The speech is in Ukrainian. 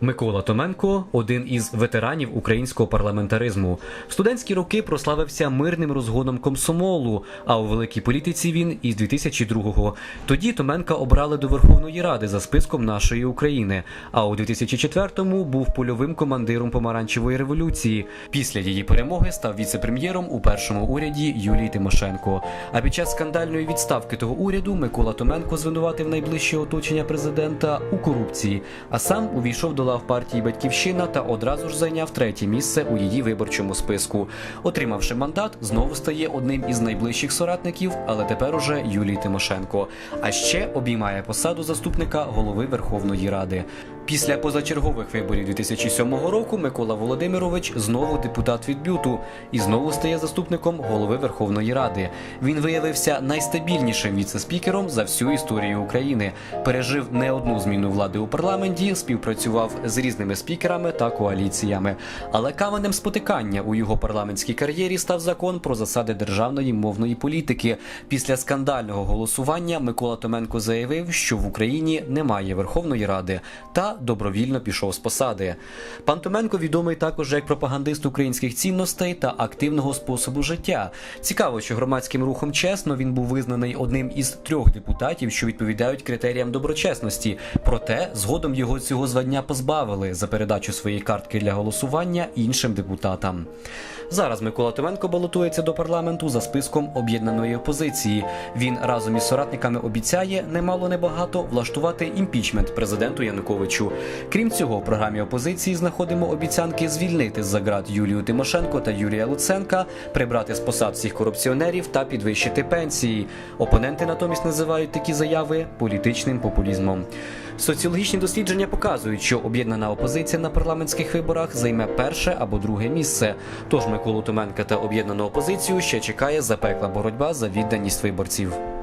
Микола Томенко один із ветеранів українського парламентаризму. В студентські роки прославився мирним розгоном комсомолу. А у великій політиці він із 2002-го. Тоді Томенка обрали до Верховної Ради за списком нашої України. А у 2004-му був польовим командиром помаранчевої революції. Після її перемоги став віце-прем'єром у першому уряді Юлії Тимошенко. А під час скандальної відставки того уряду Микола Томенко звинуватив найближче оточення президента у корупції, а сам увійшов до лав партії Батьківщина та одразу ж зайняв третє місце у її виборчому списку. Отримавши мандат, знову стає одним із найближчих соратників, але тепер уже Юлії Тимошенко. А ще обіймає посаду заступника голови Верховної Ради. Після позачергових виборів 2007 року Микола Володимирович знову депутат від бюту і знову стає заступником голови Верховної Ради. Він виявився найстабільнішим віце-спікером за всю історію України. Пережив не одну зміну влади у парламенті, співпрацював з різними спікерами та коаліціями. Але каменем спотикання у його парламентській кар'єрі став закон про засади державної мовної політики. Після скандального голосування Микола Томенко заявив, що в Україні немає Верховної Ради та добровільно пішов з посади. Пан Томенко відомий також як пропагандист українських цінностей та активного способу життя. Цікаво, що громадським рухом чесно він був визнаний одним із трьох депутатів, що відповідають критеріям доброчесності. Проте згодом його цього звання позбавили за передачу своєї картки для голосування іншим депутатам. Зараз Микола Томенко балотується до парламенту за списком об'єднаної опозиції. Він разом із соратниками обіцяє немало небагато влаштувати імпічмент президенту Януковичу. Крім цього, в програмі опозиції знаходимо обіцянки звільнити з заград Юлію Тимошенко та Юрія Луценка, прибрати з посад всіх корупціонерів та підвищити пенсії. Опоненти натомість називають такі заяви політичним популізмом. Соціологічні дослідження показують, що об'єднана опозиція на парламентських виборах займе перше або друге місце. Тож Миколу Томенка та об'єднану опозицію ще чекає запекла боротьба за відданість виборців.